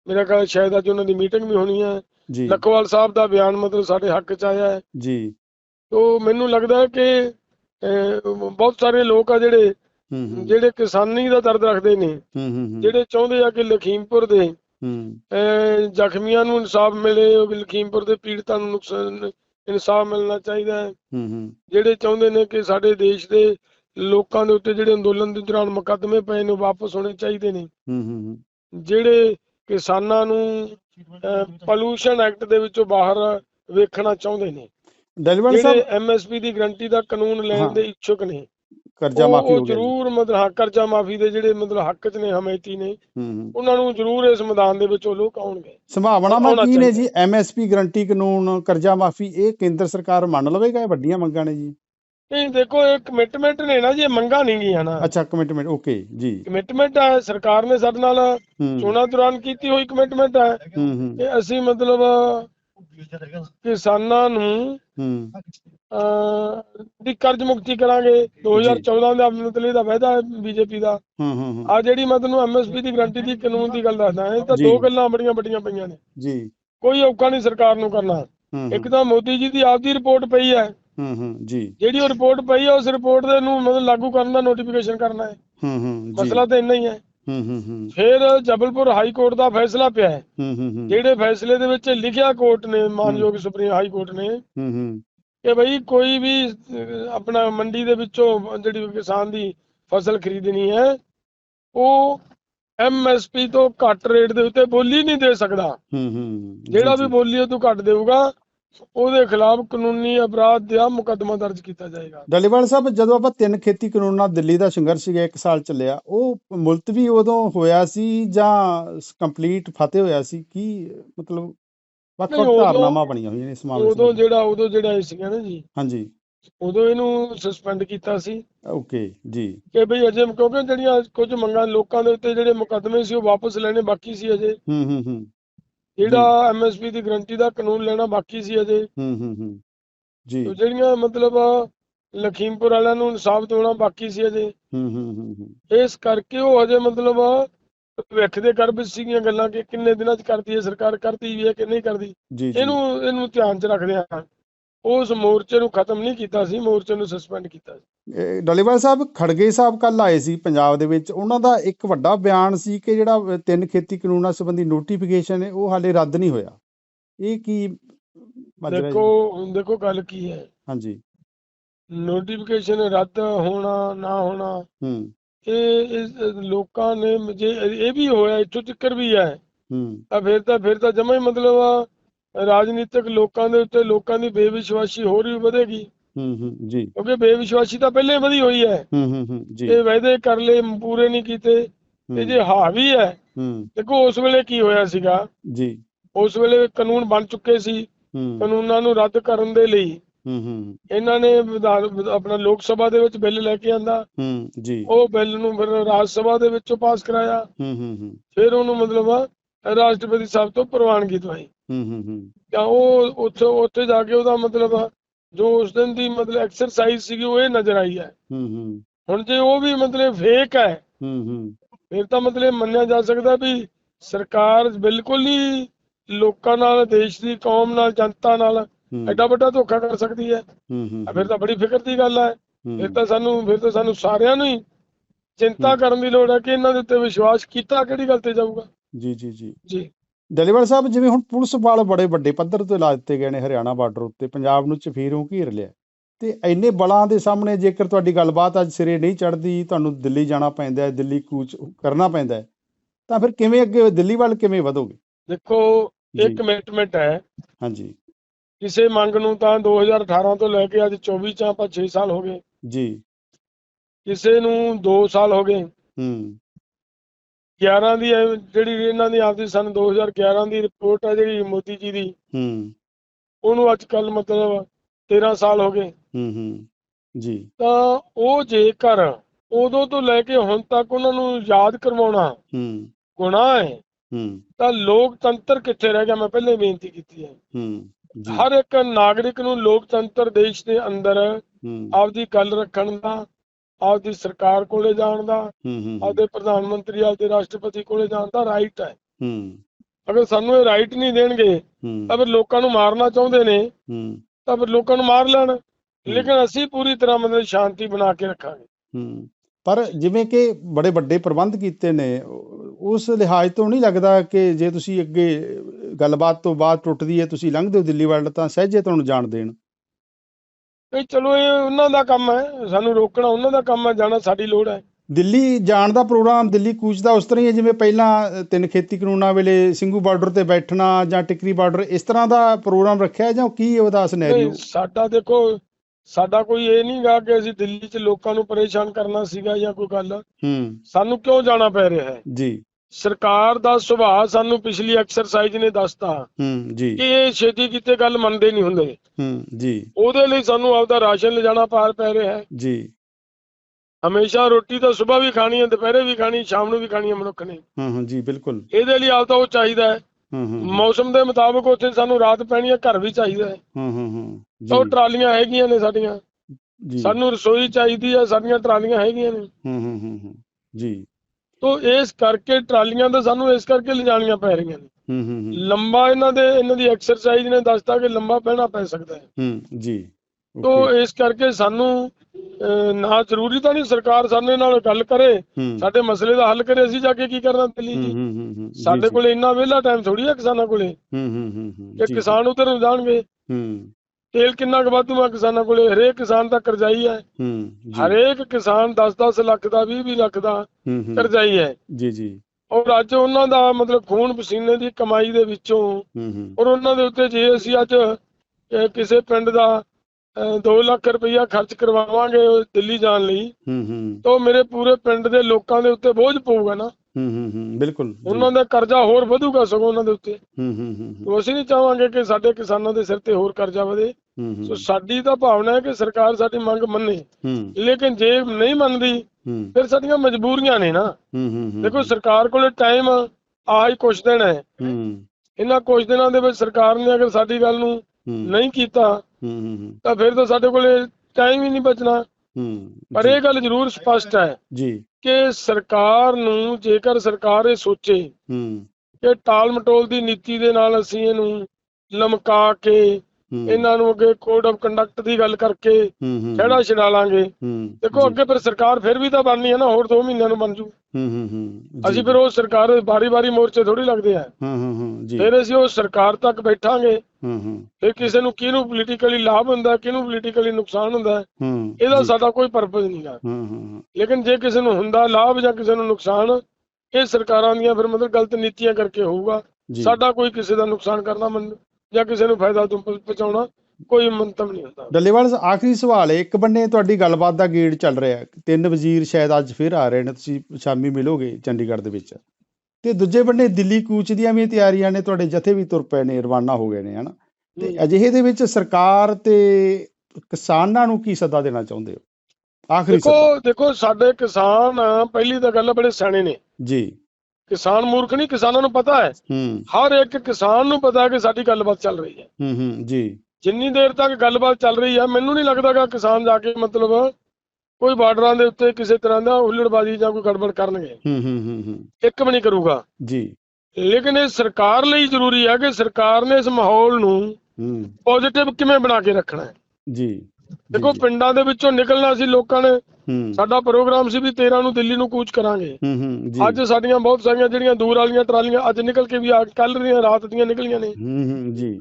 ਮੇਰਾ ਖਿਆਲ ਸ਼ਾਇਦ ਅੱਜ ਉਹਨਾਂ ਦੀ ਮੀਟਿੰਗ ਵੀ ਹੋਣੀ ਹੈ। ਜੀ। ਲਖਵਾਲ ਸਾਹਿਬ ਦਾ ਬਿਆਨ ਮਤਲਬ ਸਾਡੇ ਹੱਕ 'ਚ ਆਇਆ ਹੈ। ਜੀ। ਤੋ ਮੈਨੂੰ ਲੱਗਦਾ ਹੈ ਕਿ ਬਹੁਤ ਸਾਰੇ ਲੋਕ ਆ ਜਿਹੜੇ ਜਿਹੜੇ ਕਿਸਾਨੀ ਦਾ ਦਰਦ ਰੱਖਦੇ ਨੇ ਜਿਹੜੇ ਚਾਹੁੰਦੇ ਆ ਕਿ ਲਖੀਮਪੁਰ ਦੇ ਜ਼ਖਮੀਆਂ ਨੂੰ ਇਨਸਾਫ ਮਿਲੇ ਲਖੀਮਪੁਰ ਦੇ ਪੀੜਤਾਂ ਨੂੰ ਨੁਕਸਾਨ ਇਨਸਾਫ ਮਿਲਣਾ ਚਾਹੀਦਾ ਹੈ। ਹੂੰ ਹੂੰ। ਜਿਹੜੇ ਚਾਹੁੰਦੇ ਨੇ ਕਿ ਸਾਡੇ ਦੇਸ਼ ਦੇ ਲੋਕਾਂ ਦੇ ਉੱਤੇ ਜਿਹੜੇ ਅੰਦੋਲਨ ਦੇ ਦੌਰਾਨ ਮੁਕੱਦਮੇ ਪਏ ਨੇ ਵਾਪਸ ਹੋਣੇ ਚਾਹੀਦੇ ਨੇ। ਹੂੰ ਹੂੰ ਜਿਹੜੇ ਕਿਸਾਨਾਂ ਨੂੰ ਪੋਲੂਸ਼ਨ ਐਕਟ ਦੇ ਵਿੱਚੋਂ ਬਾਹਰ ਵੇਖਣਾ ਚਾਹੁੰਦੇ ਨੇ। ਜਿਹੜੇ ਸਾਹਿਬ ਐਮਐਸਪੀ ਦੀ ਗਰੰਟੀ ਦਾ ਕਾਨੂੰਨ ਲੈਣ। ਦੇ ਇੱਛੁਕ ਨੇ। ਕਰਜ਼ਾ ਮਾਫੀ ਹੋ ਜੀ। ਜ਼ਰੂਰ ਮਤਲਬ ਹਾਂ, ਕਰਜ਼ਾ ਮਾਫੀ ਦੇ ਜਿਹੜੇ ਮਤਲਬ ਹੱਕ 'ਚ ਨੇ ਹਮਾਇਤੀ ਨੇ ਹੂੰ ਉਹਨਾਂ ਨੂੰ ਜ਼ਰੂਰ ਇਸ ਮੈਦਾਨ ਦੇ ਵਿੱਚ ਉਹ ਲੋਕ ਆਉਣਗੇ। ਸੰਭਾਵਨਾਵਾਂ ਆਉਣਾ ਕੀ ਨੇ। ਜੀ? ਐਮਐਸਪੀ ਗਰੰਟੀ ਕਾਨੂੰਨ ਕਰਜ਼ਾ ਮਾਫੀ ਇਹ ਕੇਂਦਰ ਸਰਕਾਰ ਮੰਨ ਲਵੇਗਾ ਇਹ ਵੱਡੀਆਂ ਮੰਗਾਂ ਨੇ ਜੀ? ਨਹੀਂ ਦੇਖੋ ਇਹ ਕਮਿਟਮੈਂਟ ਨੇ ਨਾ ਜੀ ਇਹ ਮੰਗਾਂ ਨਹੀਂ ਗਈਆਂ ਨਾ। ਅੱਛਾ ਕਮਿਟਮੈਂਟ ਓਕੇ ਜੀ। ਕਮਿਟਮੈਂਟ ਹੈ ਸਰਕਾਰ ਨੇ ਸਾਡੇ ਨਾਲ ਹੂੰ। ਚੋਣਾਂ ਦੌਰਾਨ ਕੀਤੀ ਹੋਈ ਕਮਿਟਮੈਂਟ ਹੈ ਹੂੰ ਹੂੰ। ਕਿ ਅਸੀਂ ਮਤਲਬ ਕਿਸਾਨਾਂ ਨੂੰ ਹੂੰ। ਅਹ, ਦੀ ਕਰਜ਼ ਮੁਕਤੀ ਕਰਾਂਗੇ। 2014 ਦਾ ਮਤਲਬ ਇਹਦਾ ਵਾਅਦਾ ਹੈ ਬੀਜੇਪੀ ਦਾ। ਹੂੰ ਹੂੰ ਆ ਜਿਹੜੀ ਮੈਂ ਤੁਹਾਨੂੰ ਐਮਐਸਪੀ ਦੀ ਗਰੰਟੀ ਦੀ ਕਾਨੂੰਨ ਦੀ ਗੱਲ ਦੱਸਦਾ ਇਹ ਤਾਂ। ਦੋ ਗੱਲਾਂ ਬੜੀਆਂ ਵੱਡੀਆਂ ਪਈਆਂ ਨੇ। ਜੀ। ਕੋਈ ਔਕਾ ਨਹੀਂ ਸਰਕਾਰ ਨੂੰ ਕਰਨਾ। ਇੱਕ ਤਾਂ ਮੋਦੀ ਜੀ ਦੀ ਆਪਦੀ ਰਿਪੋਰਟ ਪਈ ਹੈ। ਹੂੰ ਹੂੰ ਜੀ। ਜਿਹੜੀ ਉਹ ਰਿਪੋਰਟ ਪਈ ਹੈ ਉਸ ਰਿਪੋਰਟ ਦੇ ਨੂੰ ਮਤਲਬ ਲਾਗੂ ਕਰਨ ਦਾ ਨੋਟੀਫਿਕੇਸ਼ਨ ਕਰਨਾ ਹੈ। ਹੂੰ ਹੂੰ ਜੀ। ਮਸਲਾ ਤਾਂ ਇੰਨਾ ਹੀ ਹੈ। ਹੂੰ ਹੂੰ ਹੂੰ। ਫਿਰ ਜਬਲਪੁਰ ਹਾਈ ਕੋਰਟ ਦਾ ਫੈਸਲਾ ਪਿਆ ਹੈ। ਹੂੰ ਹੂੰ ਹੂੰ। ਜਿਹੜੇ ਫੈਸਲੇ ਦੇ ਵਿੱਚ ਲਿਖਿਆ ਕੋਰਟ ਨੇ ਮਾਨਯੋਗ ਸੁਪਰੀਮ ਹਾਈ ਕੋਰਟ ਨੇ ਹੂੰ ਹੂੰ। ਕਿ ਭਈ ਕੋਈ ਵੀ ਆਪਣਾ ਮੰਡੀ ਦੇ ਵਿੱਚੋਂ ਜਿਹੜੀ ਕਿਸਾਨ ਦੀ ਫਸਲ ਖਰੀਦਣੀ ਹੈ ਉਹ ਐਮਐਸਪੀ ਤੋਂ ਘੱਟ ਰੇਟ ਦੇ ਉੱਤੇ ਬੋਲੀ ਨਹੀਂ ਦੇ ਸਕਦਾ। ਹੂੰ ਹੂੰ। ਜੀ, ਜਿਹੜਾ। ਵੀ ਬੋਲੀ ਉਹ ਤੋਂ ਘੱਟ ਦੇਊਗਾ। ਉਹਦੇ ਖਿਲਾਫ ਕਾਨੂੰਨੀ ਅਪਰਾਧ ਦਾ ਮੁਕੱਦਮਾ ਦਰਜ ਕੀਤਾ ਜਾਏਗਾ। ਡੱਲੇਵਾਲ ਸਾਹਿਬ ਜਦੋਂ ਆਪਾਂ ਤਿੰਨ ਖੇਤੀ ਕਾਨੂੰਨਾਂ ਦਿੱਲੀ ਦਾ ਸੰਘਰਸ਼ ਸੀਗਾ ਇੱਕ ਸਾਲ ਚੱਲਿਆ ਉਹ ਮੁਲਤਵੀ ਉਦੋਂ ਹੋਇਆ ਸੀ ਜਾਂ ਕੰਪਲੀਟ ਫਤਿਹ ਹੋਇਆ ਸੀ? ਕੀ ਮਤਲਬ ਵੱਖ ਨਹੀਂ, ਵੱਖ ਉਦੋਂ- ਧਾਰਨਾਵਾਂ ਬਣੀਆਂ ਹੋਈਆਂ ਨੇ ਇਸ ਮਾਮਲੇ ਉਦੋਂ ਜਿਹੜਾ ਉਦੋਂ ਜਿਹੜਾ ਇਹ ਸੀਗਾ ਨਾ ਜੀ। ਹਾਂਜੀ। ਉਦੋਂ ਇਹਨੂੰ ਸਸਪੈਂਡ ਕੀਤਾ ਸੀ। ਓਕੇ ਜੀ। ਕਿ ਭਈ ਅਜੇ ਕਿਉਂਕਿ ਜਿਹੜੀਆਂ ਕੁਝ ਮੰਗਾਂ ਲੋਕਾਂ ਦੇ ਉੱਤੇ ਜਿਹੜੇ ਮੁਕੱਦਮੇ ਸੀ ਉਹ ਵਾਪਸ ਲੈਣੇ ਬਾਕੀ ਸੀ ਅਜੇ। ਹੂੰ ਹੂੰ ਹੂੰ। ਜਿਹੜਾ ਐਮਐਸਪੀ ਦੀ ਗਰੰਟੀ ਦਾ ਕਾਨੂੰਨ ਲੈਣਾ ਬਾਕੀ ਸੀ ਅਜੇ। ਹੂੰ ਹੂੰ ਹੂੰ। ਜੀ। ਤੇ ਜਿਹੜੀਆਂ ਮਤਲਬ ਲਖੀਮਪੁਰ ਵਾਲਿਆਂ ਨੂੰ ਇਨਸਾਫ ਦਿਵਾਉਣਾ ਬਾਕੀ ਸੀ ਅਜੇ। ਹੂੰ ਹੂੰ ਹੂੰ ਹੂੰ। ਇਸ ਕਰਕੇ ਉਹ ਅਜੇ ਮਤਲਬ ਭਵਿੱਖ ਦੇ ਗਰਭ ਵਿੱਚ ਸੀਗੀਆਂ ਗੱਲਾਂ ਕਿ ਕਿੰਨੇ ਦਿਨਾਂ 'ਚ ਕਰਦੀ ਹੈ ਸਰਕਾਰ ਕਰਦੀ ਵੀ ਹੈ ਕਿ ਨਹੀਂ ਕਰਦੀ। ਇਹਨੂੰ ਇਹਨੂੰ ਧਿਆਨ 'ਚ ਰੱਖਦੇ ਆ ਉਸ ਮੋਰਚੇ ਨੂੰ ਖਤਮ ਨਹੀਂ ਕੀਤਾ ਸੀ ਮੋਰਚੇ ਨੂੰ ਸਸਪੈਂਡ ਕੀਤਾ ਸੀ। ਡੱਲੇਵਾਲ ਸਾਹਿਬ ਖੜਗੇ ਸਾਹਿਬ ਕੱਲ ਆਏ ਸੀ ਪੰਜਾਬ ਦੇ ਵਿੱਚ। ਉਹਨਾਂ ਦਾ ਇੱਕ ਵੱਡਾ ਬਿਆਨ ਸੀ ਕਿ ਜਿਹੜਾ ਤਿੰਨ ਖੇਤੀ ਕਾਨੂੰਨਾਂ ਸੰਬੰਧੀ ਨੋਟੀਫਿਕੇਸ਼ਨ ਹੈ ਉਹ ਹਾਲੇ ਰੱਦ ਨਹੀਂ ਹੋਇਆ। ਇਹ ਕੀ? ਦੇਖੋ ਦੇਖੋ ਗੱਲ ਕੀ ਹੈ। ਹਾਂਜੀ। ਨੋਟੀਫਿਕੇਸ਼ਨ ਰੱਦ ਹੋਣਾ ਨਾ ਹੋਣਾ ਹੂੰ। ਇਹ ਲੋਕਾਂ ਨੇ ਜੇ ਇਹ ਵੀ ਹੋਇਆ ਇੱਥੋਂ ਤੱਕ ਵੀ ਹੈ। ਹੂੰ। ਤਾਂ ਫਿਰ ਤਾਂ ਫਿਰ ਤਾਂ ਜਮਾ ਹੀ ਮਤਲਬ ਆ, ਰਾਜਨੀਤਿਕ ਲੋਕਾਂ ਦੇ ਉੱਤੇ ਲੋਕਾਂ ਦੀ ਬੇਵਿਸ਼ਵਾਸੀ ਹੋਰ ਵੀ ਵਧੇਗੀ। ਹੂੰ ਹੂੰ ਜੀ। ਕਿਉਂਕਿ ਬੇਵਿਸ਼ਵਾਸੀ ਤਾਂ ਪਹਿਲੇ ਵਧੀ ਹੋਈ ਹੈ। ਹੂੰ ਹੂੰ ਹੂੰ ਜੀ। ਇਹ ਵਾਅਦੇ ਕਰ ਲਏ ਪੂਰੇ ਨਹੀਂ ਕੀਤੇ। ਤੇ ਜੇ ਹਾਵੀ ਹੈ ਹੂੰ। ਦੇਖੋ ਉਸ ਵੇਲੇ ਕੀ ਹੋਇਆ ਸੀਗਾ? ਜੀ। ਉਸ ਵੇਲੇ ਕਾਨੂੰਨ ਬਣ ਚੁੱਕੇ ਸੀ। ਹੂੰ। ਕਾਨੂੰਨਾਂ ਨੂੰ ਰੱਦ ਕਰਨ ਦੇ ਲਈ ਹੂੰ ਹੂੰ। ਇਹਨਾਂ ਨੇ ਵਿਧਾਨ ਆਪਣਾ ਲੋਕ ਸਭਾ ਦੇ ਵਿੱਚ ਬਿੱਲ ਲੈ ਕੇ ਆਂਦਾ। ਹੂੰ ਜੀ। ਉਹ ਬਿੱਲ ਨੂੰ ਫਿਰ ਰਾਜ ਸਭਾ ਦੇ ਵਿੱਚੋਂ ਪਾਸ ਕਰਾਇਆ। ਹੂੰ ਹੂੰ ਹੂੰ। ਫਿਰ ਉਹਨੂੰ ਮਤਲਬ ਰਾਸ਼ਟਰਪਤੀ ਸਾਹਿਬ ਤੋਂ ਪ੍ਰਵਾਨਗੀ ਦਵਾਈ। ਹੂੰ ਹੂੰ ਹੂੰ। ਤਾਂ ਉਹ ਉੱਥੇ ਉੱਥੇ ਜਾ ਕੇ ਉਹਦਾ ਮਤਲਬ ਜੋ ਉਸ ਦਿਨ ਦੀ ਮਤਲਬ ਐਕਸਰਸਾਈਜ਼ ਸੀਗੀ ਉਹ ਇਹ ਨਜ਼ਰ ਆਈ ਹੈ। ਹੂੰ ਹੂੰ। ਹੁਣ ਜੇ ਉਹ ਵੀ ਮਤਲਬ ਫੇਕ ਹੈ ਹੂੰ ਹੂੰ। ਫਿਰ ਤਾਂ ਮਤਲਬ ਮੰਨਿਆ ਜਾ ਸਕਦਾ ਵੀ ਸਰਕਾਰ ਬਿਲਕੁਲ ਹੀ ਲੋਕਾਂ ਨਾਲ ਦੇਸ਼ ਦੀ ਕੌਮ ਨਾਲ ਜਨਤਾ ਨਾਲ ਐਡਾ ਵੱਡਾ ਧੋਖਾ ਕਰ ਸਕਦੀ ਹੈ। ਹੂੰ ਹੂੰ ਫਿਰ ਤਾਂ ਬੜੀ ਫਿਕਰ ਦੀ ਗੱਲ ਹੈ। ਹੂੰ, ਫਿਰ ਤਾਂ ਸਾਨੂੰ ਫਿਰ ਤਾਂ ਸਾਨੂੰ ਸਾਰਿਆਂ ਨੂੰ ਹੀ ਚਿੰਤਾ ਕਰਨ ਦੀ ਲੋੜ ਹੈ ਕਿ ਇਹਨਾਂ ਦੇ ਉੱਤੇ ਵਿਸ਼ਵਾਸ ਕੀਤਾ ਕਿਹੜੀ ਗੱਲ ਤੇ ਜਾਊਗਾ। ਜੀ ਜੀ ਜੀ। ਜੀ। ਡੱਲੇਵਾਲ ਸਾਹਿਬ ਜਿਵੇਂ ਹੁਣ ਪੁਲਿਸ ਵਾਲ ਬੜੇ ਵੱਡੇ ਪੱਧਰ ਤੇ ਲਾ ਦਿੱਤੇ ਗਏ ਨੇ ਹਰਿਆਣਾ ਬਾਰਡਰ ਉੱਤੇ ਪੰਜਾਬ ਨੂੰ ਚਫੀਰੋਂ ਘੇਰ ਲਿਆ। ਤੇ ਇੰਨੇ ਬਲਾਂ ਦੇ ਸਾਹਮਣੇ ਜੇਕਰ ਤੁਹਾਡੀ ਗੱਲਬਾਤ ਅੱਜ ਸਿਰੇ ਨਹੀਂ ਚੜਦੀ ਤੁਹਾਨੂੰ ਦਿੱਲੀ ਜਾਣਾ ਪੈਂਦਾ ਹੈ ਦਿੱਲੀ ਕੂਚ ਕਰਨਾ ਪੈਂਦਾ ਹੈ ਤਾਂ ਫਿਰ ਕਿਵੇਂ ਅੱਗੇ ਦਿੱਲੀ ਵੱਲ ਕਿਵੇਂ ਵਧੋਗੇ? ਦੇਖੋ ਇਹ ਕਮਿਟਮੈਂਟ ਹੈ। ਹਾਂਜੀ। ਕਿਸੇ ਮੰਗ ਨੂੰ ਤਾਂ 2018 ਤੋਂ ਲੈ ਕੇ ਅੱਜ 24 ਚ ਆਪਾਂ 6 ਸਾਲ ਹੋ ਗਏ। ਜੀ। ਕਿਸੇ ਨੂੰ 2 ਸਾਲ ਹੋ ਗਏ। ਹੂੰ। 11 ਦੀ ਇਹ ਜਿਹੜੀ ਇਹਨਾਂ ਦੀ ਆਪਦੀ ਸਨ 2011 ਦੀ ਰਿਪੋਰਟ ਹੈ ਜਿਹੜੀ ਮੋਦੀ ਜੀ ਦੀ। ਹੂੰ। ਉਹਨੂੰ ਅੱਜ ਕੱਲ ਮਤਲਬ 13 ਸਾਲ ਹੋ ਗਏ। ਹੂੰ ਹੂੰ। ਜੀ। ਤਾਂ ਉਹ ਜੇਕਰ ਉਦੋਂ ਤੋਂ ਲੈ ਕੇ ਹੁਣ ਤੱਕ ਉਹਨਾਂ ਨੂੰ ਯਾਦ ਕਰਵਾਉਣਾ ਹੂੰ। ਗੁਨਾਹ ਹੈ ਹੂੰ। ਤਾਂ ਲੋਕਤੰਤਰ ਕਿੱਥੇ ਰਹਿ ਗਿਆ? ਮੈਂ ਪਹਿਲੇ ਬੇਨਤੀ ਕੀਤੀ ਹੈ। ਹੂੰ। ਜੀ। ਹਰ ਇੱਕ ਨਾਗਰਿਕ ਨੂੰ ਲੋਕਤੰਤਰ ਦੇਸ਼ ਦੇ ਅੰਦਰ ਆਪਦੀ ਗੱਲ ਰੱਖਣ ਦਾ ਆਪਦੀ ਸਰਕਾਰ ਕੋਲੇ ਜਾਣ ਦਾ ਆਪਦੇ ਪ੍ਰਧਾਨ ਮੰਤਰੀ ਆਪਦੇ ਰਾਸ਼ਟਰਪਤੀ ਕੋਲੇ ਜਾਣ ਦਾ ਰਾਈਟ ਹੈ। ਹੂੰ। ਅਗਰ ਸਾਨੂੰ ਇਹ ਰਾਈਟ ਨਹੀਂ ਦੇਣਗੇ ਤਾਂ ਫਿਰ ਲੋਕਾਂ ਨੂੰ ਮਾਰਨਾ ਚਾਹੁੰਦੇ ਨੇ ਹੂੰ। ਤਾਂ ਫਿਰ ਲੋਕਾਂ ਨੂੰ ਮਾਰ ਲੈਣ। ਲੇਕਿਨ ਅਸੀਂ ਪੂਰੀ ਤਰ੍ਹਾਂ ਮਤਲਬ ਸ਼ਾਂਤੀ ਬਣਾ ਕੇ ਰੱਖਾਂਗੇ। ਹੂੰ। ਪਰ ਜਿਵੇਂ ਕਿ ਬੜੇ ਵੱਡੇ ਪ੍ਰਬੰਧ ਕੀਤੇ ਨੇ ਉਸ ਲਿਹਾਜ਼ ਤੋਂ ਨਹੀਂ ਲੱਗਦਾ ਕਿ ਜੇ ਤੁਸੀਂ ਅੱਗੇ ਗੱਲਬਾਤ ਤੋਂ ਬਾਅਦ ਟੁੱਟਦੀ ਹੈ ਤੁਸੀਂ ਲੰਘਦੇ ਹੋ ਦਿੱਲੀ ਵੱਲ ਤਾਂ ਸਹਿਜੇ ਤੁਹਾਨੂੰ ਜਾਣ ਦੇਣ। ਇਹ ਚਲੋ ਇਹ ਉਹਨਾਂ ਦਾ ਕੰਮ ਹੈ ਸਾਨੂੰ ਰੋਕਣਾ ਉਹਨਾਂ ਦਾ ਕੰਮ ਹੈ ਜਾਣਾ ਸਾਡੀ ਲੋੜ ਹੈ। ਦਿੱਲੀ ਜਾਣ ਦਾ ਪ੍ਰੋਗਰਾਮ ਦਿੱਲੀ ਕੂਚ ਦਾ ਉਸ ਤਰ੍ਹਾਂ ਹੀ ਹੈ ਜਿਵੇਂ ਪਹਿਲਾਂ ਤਿੰਨ ਖੇਤੀ ਕਾਨੂੰਨਾਂ ਵੇਲੇ ਸਿੰਘੂ ਬਾਰਡਰ ਤੇ ਬੈਠਣਾ ਜਾਂ ਟਿਕਰੀ ਬਾਰਡਰ ਇਸ ਤਰ੍ਹਾਂ ਦਾ ਪ੍ਰੋਗਰਾਮ ਰੱਖਿਆ ਜਾਂ ਕੀ ਉਹਦਾ ਸਿਨੈਰੀਓ ਨਹੀਂ, ਸਾਡਾ ਦੇਖੋ ਸਾਡਾ ਕੋਈ ਇਹ ਨਹੀਂਗਾ ਕਿ ਅਸੀਂ ਦਿੱਲੀ 'ਚ ਲੋਕਾਂ ਨੂੰ ਪਰੇਸ਼ਾਨ ਕਰਨਾ ਸੀਗਾ ਜਾਂ ਕੋਈ ਗੱਲ। ਹੂੰ। ਸਾਨੂੰ ਕਿਉਂ ਜਾਣਾ ਪੈ ਰਿਹਾ ਹੈ? ਜੀ। ਸਰਕਾਰ ਦਾ ਸੁਭਾਅ ਸਾਨੂੰ ਪਿਛਲੀ ਐਕਸਰਸਾਈਜ਼ ਨੇ ਦੱਸਤਾ ਹੂੰ ਜੀ। ਕਿ ਇਹ ਛੇਤੀ ਕਿਤੇ ਗੱਲ ਮੰਨਦੇ ਨਹੀਂ ਹੁੰਦੇ। ਹੂੰ ਜੀ। ਉਹਦੇ ਲਈ ਸਾਨੂੰ ਆਪਦਾ ਰਾਸ਼ਨ ਲਿਜਾਣਾ ਪਾਰ ਪੈ ਰਿਹਾ ਹੈ। ਜੀ। ਹਮੇਸ਼ਾ ਰੋਟੀ ਤਾਂ ਸਵੇਰ ਵੀ ਖਾਣੀ ਹੈ ਦੁਪਹਿਰੇ ਵੀ ਖਾਣੀ ਸ਼ਾਮ ਨੂੰ ਵੀ ਖਾਣੀ ਹੈ ਮਨੁੱਖ ਨੇ। ਹਾਂ ਹਾਂ ਜੀ ਬਿਲਕੁਲ। ਇਹਦੇ ਲਈ ਆਪਦਾ ਉਹ ਚਾਹੀਦਾ ਹੈ। ਹਾਂ ਹਾਂ ਮੌਸਮ ਦੇ ਮੁਤਾਬਕ ਉੱਥੇ ਸਾਨੂੰ ਰਾਤ ਪੈਣੀ ਹੈ ਘਰ ਵੀ ਚਾਹੀਦਾ ਹੈ। ਹਾਂ ਹਾਂ ਹਾਂ ਉਹ ਟਰਾਲੀਆਂ ਹੈਗੀਆਂ ਨੇ ਸਾਡੀਆਂ। ਜੀ। ਸਾਨੂੰ ਰਸੋਈ ਚਾਹੀਦੀ ਹੈ ਸਾਡੀਆਂ ਟਰਾਲੀਆਂ ਹੈਗੀਆਂ ਨੇ। ਹੂੰ ਹੂੰ ਹੂੰ ਜੀ। ਤੋਂ ਇਸ ਕਰਕੇ ਟਰਾਲੀਆਂ ਤਾਂ ਸਾਨੂੰ ਇਸ ਕਰਕੇ ਲਿਜਾਣੀਆਂ ਪੈ ਰਹੀਆਂ ਨੇ। ਹੂੰ ਹੂੰ ਲੰਬਾ ਇਹਨਾਂ ਦੇ ਇਹਨਾਂ ਦੀ ਐਕਸਰਸਾਈਜ਼ ਨੇ ਦੱਸਤਾ ਕਿ ਲੰਬਾ ਪਹਿਣਾ ਪੈ ਸਕਦਾ ਹੈ। ਹੂੰ ਜੀ। ਤੋਂ ਇਸ ਕਰਕੇ ਸਾਨੂੰ ਨਾ ਜ਼ਰੂਰੀ ਤਾਂ ਨਹੀਂ ਸਰਕਾਰ ਸਾਡੇ ਨਾਲ ਗੱਲ ਕਰੇ ਸਾਡੇ ਮਸਲੇ ਦਾ ਹੱਲ ਕਰੇ ਅਸੀਂ ਜਾ ਕੇ ਕੀ ਕਰਨਾ ਦਿੱਲੀ ਜੀ? ਸਾਡੇ। ਕੋਲੇ ਇੰਨਾ ਵਿਹਲਾ ਟਾਈਮ ਥੋੜੀ ਹੈ ਕਿਸਾਨਾਂ ਕੋਲੇ ਹੂੰ ਹੂੰ ਹੂੰ ਹੂੰ। ਕਿ ਕਿਸਾਨ ਉਧਰ ਜਾਣਗੇ। ਹੂੰ। ਤੇਲ ਕਿੰਨਾ ਕੁ ਵਾਧੂ ਆ ਕਿਸਾਨਾਂ ਕੋਲੇ? ਹਰੇਕ ਕਿਸਾਨ ਦਾ ਕਰਜ਼ਾਈ ਹੈ। ਹੂੰ ਹਰੇਕ ਕਿਸਾਨ 10-10 ਲੱਖ ਦਾ 20-20 ਲੱਖ ਦਾ ਕਰਜ਼ਾਈ ਹੈ। ਜੀ ਜੀ। ਔਰ ਅੱਜ ਉਹਨਾਂ ਦਾ ਮਤਲਬ ਖੂਨ ਪਸੀਨੇ ਦੀ ਕਮਾਈ ਦੇ ਵਿੱਚੋਂ ਔਰ ਉਹਨਾਂ ਦੇ ਉੱਤੇ ਜੇ ਅਸੀਂ ਅੱਜ ਕਿਸੇ ਪਿੰਡ ਦਾ 2 ਲੱਖ ਰੁਪਈਆ ਖਰਚ ਕਰਵਾਵਾਂਗੇ ਦਿੱਲੀ ਜਾਣ ਲਈ ਹੂੰ ਹੂੰ। ਤਾਂ ਮੇਰੇ ਪੂਰੇ ਪਿੰਡ ਦੇ ਲੋਕਾਂ ਦੇ ਉੱਤੇ ਬੋਝ ਪਊਗਾ ਨਾ। ਹੂੰ ਹੂੰ ਹੂੰ ਬਿਲਕੁਲ। ਉਹਨਾਂ ਦਾ ਕਰਜ਼ਾ ਹੋਰ ਵਧੂਗਾ ਸਗੋਂ ਉਹਨਾਂ ਦੇ ਉੱਤੇ। ਹੂੰ ਹੂੰ ਹੂੰ ਅਸੀਂ ਨਹੀਂ ਚਾਹਾਂਗੇ ਕਿ ਸਾਡੇ ਕਿਸਾਨਾਂ ਦੇ ਸਿਰ ਤੇ ਹੋਰ ਕਰਜ਼ਾ ਵਧੇ। ਸੋ ਸਾਡੀ ਤਾਂ ਭਾਵਨਾ ਹੈ ਕਿ ਸਰਕਾਰ ਸਾਡੀ ਮੰਗ ਮੰਨੇ। ਲੇਕਿਨ ਜੇ ਨਹੀਂ ਮੰਨਦੀ ਫਿਰ ਸਾਡੀਆਂ ਮਜਬੂਰੀਆਂ ਨੇ ਨਾ। ਦੇਖੋ ਸਰਕਾਰ ਕੋਲੇ ਟਾਈਮ ਆ ਹੀ ਕੁਛ ਦਿਨ ਹੈ। ਇਹਨਾਂ ਕੁਛ ਦਿਨਾਂ ਦੇ ਵਿੱਚ ਸਰਕਾਰ ਨੇ ਅਗਰ ਸਾਡੀ ਗੱਲ ਨੂੰ ਨਹੀਂ ਕੀਤਾ ਤਾਂ ਫਿਰ ਤਾਂ ਸਾਡੇ ਕੋਲੇ ਟਾਈਮ ਹੀ ਨਹੀਂ ਬਚਣਾ। ਪਰ ਇਹ ਗੱਲ ਜ਼ਰੂਰ ਸਪਸ਼ਟ ਹੈ। ਜੀ। ਕਿ ਸਰਕਾਰ ਨੂੰ ਜੇਕਰ ਸਰਕਾਰ ਇਹ ਸੋਚੇ ਹੂੰ। ਕਿ ਟਾਲ ਮਟੋਲ ਦੀ ਨੀਤੀ ਦੇ ਨਾਲ ਅਸੀਂ ਇਹਨੂੰ ਲਮਕਾ ਕੇ ਇਹਨਾਂ ਨੂੰ ਅੱਗੇ ਕੋਡ ਆਫ ਕੰਡਕਟ ਦੀ ਗੱਲ ਕਰਕੇ ਛੜਾ ਛਡਾ ਲਾਂਗੇ। ਦੇਖੋ ਅੱਗੇ ਫਿਰ ਸਰਕਾਰ ਫਿਰ ਵੀ ਤਾਂ ਬਣਨੀ ਹੈ ਨਾ ਹੋਰ 2 ਮਹੀਨਿਆਂ ਨੂੰ ਬਣ ਜੂ। ਅਸੀਂ ਫਿਰ ਉਹ ਸਰਕਾਰ ਬਾਰੀ-ਬਾਰੀ ਮੋਰਚੇ ਥੋੜੀ ਲੱਗਦੇ ਆ। ਫਿਰ ਅਸੀਂ ਉਹ ਸਰਕਾਰ ਤੱਕ ਬੈਠਾਂਗੇ। ਫਿਰ ਕਿਸੇ ਨੂੰ ਕਿਹਨੂੰ ਪੋਲੀਟੀਕਲੀ ਲਾਭ ਹੁੰਦਾ ਕਿਹਨੂੰ ਪੋਲੀਟੀਕਲੀ ਨੁਕਸਾਨ ਹੁੰਦਾ ਇਹਦਾ ਸਾਡਾ ਕੋਈ ਪਰਪਸ ਨਹੀਂਗਾ ਲੇਕਿਨ ਜੇ ਕਿਸੇ ਨੂੰ ਹੁੰਦਾ ਲਾਭ ਜਾਂ ਕਿਸੇ ਨੂੰ ਨੁਕਸਾਨ ਇਹ ਸਰਕਾਰਾਂ ਦੀਆਂ ਫਿਰ ਮਤਲਬ ਗਲਤ ਨੀਤੀਆਂ ਕਰਕੇ ਹੋਊਗਾ। ਸਾਡਾ ਕੋਈ ਕਿਸੇ ਦਾ ਨੁਕਸਾਨ ਕਰਨਾ ਮੰਨ ਜਾਂ ਕਿਸੇ ਨੂੰ ਫਾਇਦਾ ਪਹੁੰਚਾਉਣਾ ਕੋਈ ਮੰਤਵ ਨਹੀਂ ਹੁੰਦਾ। ਡੱਲੇਵਾਲ ਆਖਰੀ ਸਵਾਲ ਹੈ ਇੱਕ ਬੰਨੇ ਤੁਹਾਡੀ ਗੱਲਬਾਤ ਦਾ ਗੇੜ ਚੱਲ ਰਿਹਾ ਹੈ। ਤਿੰਨ ਵਜ਼ੀਰ ਸ਼ਾਇਦ ਅੱਜ ਫਿਰ ਆ ਰਹੇ ਨੇ ਤੁਸੀਂ ਸ਼ਾਮੀ ਮਿਲੋਗੇ ਚੰਡੀਗੜ੍ਹ ਦੇ ਵਿੱਚ। ਤੇ ਦੂਜੇ ਬੰਨੇ ਦਿੱਲੀ ਕੂਚ ਦੀਆਂ ਵੀ ਤਿਆਰੀਆਂ ਨੇ ਤੁਹਾਡੇ ਜਥੇ ਵੀ ਤੁਰ ਪਏ ਨੇ ਰਵਾਨਾ ਹੋ ਗਏ ਨੇ ਹਨਾ? ਤੇ ਅਜਿਹੇ ਦੇ ਵਿੱਚ ਸਰਕਾਰ ਤੇ ਕਿਸਾਨਾਂ ਨੂੰ ਕੀ ਸੱਦਾ ਦੇਣਾ ਚਾਹੁੰਦੇ ਹੋ? ਆਖਰੀ ਦੇਖੋ ਦੇਖੋ ਸਾਡੇ ਕਿਸਾਨ ਪਹਿਲੀ ਤਾਂ ਗੱਲ ਬੜੇ ਸਿਆਣੇ ਨੇ। ਜੀ। ਕਿਸਾਨ ਮੂਰਖ ਨਹੀਂ ਕਿਸਾਨਾਂ ਨੂੰ ਪਤਾ ਹੈ। ਹਰ ਇੱਕ ਕਿਸਾਨ ਨੂੰ ਪਤਾ ਹੈ ਕਿ ਸਾਡੀ ਗੱਲਬਾਤ ਚੱਲ ਰਹੀ ਹੈ। ਹੂੰ ਹੂੰ ਜੀ। ਜਿੰਨੀ ਦੇਰ ਤੱਕ ਗੱਲਬਾਤ ਚੱਲ ਰਹੀ ਹੈ ਮੈਨੂੰ ਨਹੀਂ ਲੱਗਦਾਗਾ ਕਿਸਾਨ ਜਾ ਕੇ ਮਤਲਬ ਕੋਈ ਬਾਰਡਰਾਂ ਦੇ ਉੱਤੇ ਕਿਸੇ ਤਰ੍ਹਾਂ ਦਾ ਹੁੱਲੜਬਾਜ਼ੀ ਜਾਂ ਕੋਈ ਗੜਬੜ ਕਰਨਗੇ। ਹੂੰ ਹੂੰ ਹੂੰ ਹੂੰ। ਇੱਕ ਵੀ ਨਹੀਂ ਕਰੂਗਾ। ਜੀ। ਲੇਕਿਨ ਇਹ ਸਰਕਾਰ ਲਈ ਜ਼ਰੂਰੀ ਹੈ ਕਿ ਸਰਕਾਰ ਨੇ ਇਸ ਮਾਹੌਲ ਨੂੰ ਪੋਜ਼ਿਟਿਵ ਕਿਵੇਂ ਬਣਾ ਕੇ ਰੱਖਣਾ ਹੈ। ਜੀ। ਦੇਖੋ। ਪਿੰਡਾਂ ਦੇ ਵਿੱਚੋਂ ਨਿਕਲਣਾ ਸੀ ਲੋਕਾਂ ਨੇ। ਸਾਡਾ ਪ੍ਰੋਗਰਾਮ ਸੀ ਵੀ 13 ਨੂੰ ਦਿੱਲੀ ਨੂੰ ਕੂਚ ਕਰਾਂਗੇ। ਹੂੰ ਹੂੰ ਜੀ। ਅੱਜ ਸਾਡੀਆਂ ਬਹੁਤ ਸਾਰੀਆਂ ਜਿਹੜੀਆਂ ਦੂਰ ਵਾਲੀਆਂ ਟਰਾਲੀਆਂ ਅੱਜ ਨਿਕਲ ਕੇ ਵੀ ਆ ਕੱਲ ਦੀਆਂ ਰਾਤ ਦੀਆਂ ਨਿਕਲੀਆਂ ਨੇ। ਹੂੰ ਹੂੰ ਜੀ।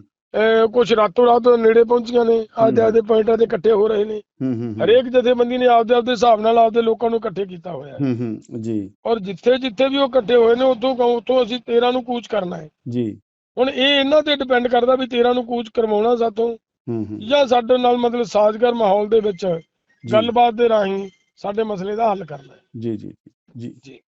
ਕੁਝ ਰਾਤੋਂ ਰਾਤ ਨੇੜੇ ਪਹੁੰਚੀਆਂ ਨੇ। ਆਪਦੇ ਆਪਦੇ ਪੁਆਇੰਟਾਂ ਤੇ ਇਕੱਠੇ ਹੋ ਰਹੇ ਨੇ। ਹੂੰ ਹੂੰ ਹੂੰ, ਹਰੇਕ ਜਥੇਬੰਦੀ ਨੇ ਆਪਦੇ ਆਪਦੇ ਹਿਸਾਬ ਨਾਲ ਆਪਦੇ ਲੋਕਾਂ ਨੂੰ ਇਕੱਠੇ ਕੀਤਾ ਹੋਇਆ ਹੈ। ਹੂੰ ਹੂੰ ਜੀ। ਔਰ ਜਿੱਥੇ ਜਿੱਥੇ ਵੀ ਉਹ ਇਕੱਠੇ ਹੋਏ ਨੇ ਉਤੋਂ ਉਤੋਂ ਅਸੀਂ 13 ਨੂੰ ਕੂਚ ਕਰਨਾ ਹੈ। ਜੀ। ਹੁਣ ਇਹ ਇਹਨਾਂ ਤੇ ਡਿਪੈਂਡ ਕਰਦਾ ਵੀ 13 ਨੂੰ ਕੂਚ ਕਰਵਾਉਣਾ ਹੂੰ ਜਾਂ ਸਾਡੇ ਨਾਲ ਮਤਲਬ ਸਾਜ਼ਗਰ ਮਾਹੌਲ ਦੇ ਵਿੱਚ। ਗੱਲਬਾਤ ਦੇ ਰਾਹੀਂ ਸਾਡੇ ਮਸਲੇ ਦਾ ਹੱਲ ਕਰਨਾ ਹੈ। ਜੀ ਜੀ ਜੀ। ਜੀ।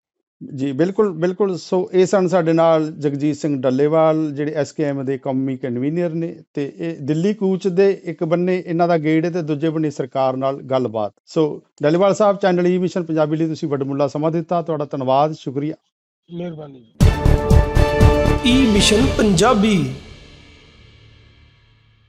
ਜੀ ਬਿਲਕੁਲ ਬਿਲਕੁਲ। ਸੋ ਇਹ ਸਨ ਸਾਡੇ ਨਾਲ ਜਗਜੀਤ ਸਿੰਘ ਡੱਲੇਵਾਲ ਜਿਹੜੇ ਐਸਕੇਐਮ ਦੇ ਕੌਮੀ ਕਨਵੀਨਰ ਨੇ ਤੇ ਇਹ ਦਿੱਲੀ ਕੂਚ ਦੇ ਇੱਕ ਬੰਨੇ ਇਹਨਾਂ ਦਾ ਗੇੜ ਹੈ ਤੇ ਦੂਜੇ ਬੰਨੇ ਸਰਕਾਰ ਨਾਲ ਗੱਲਬਾਤ। ਸੋ Dallewal Sahib channel E mission Punjabi ਲਈ ਤੁਸੀਂ ਵੱਡਮੁੱਲਾ ਸਮਾਂ ਦਿੱਤਾ। ਤੁਹਾਡਾ ਧੰਨਵਾਦ ਸ਼ੁਕਰੀਆ। ਮਿਹਰਬਾਨੀ ਈ ਮਿਸ਼ਨ ਪੰਜਾਬੀ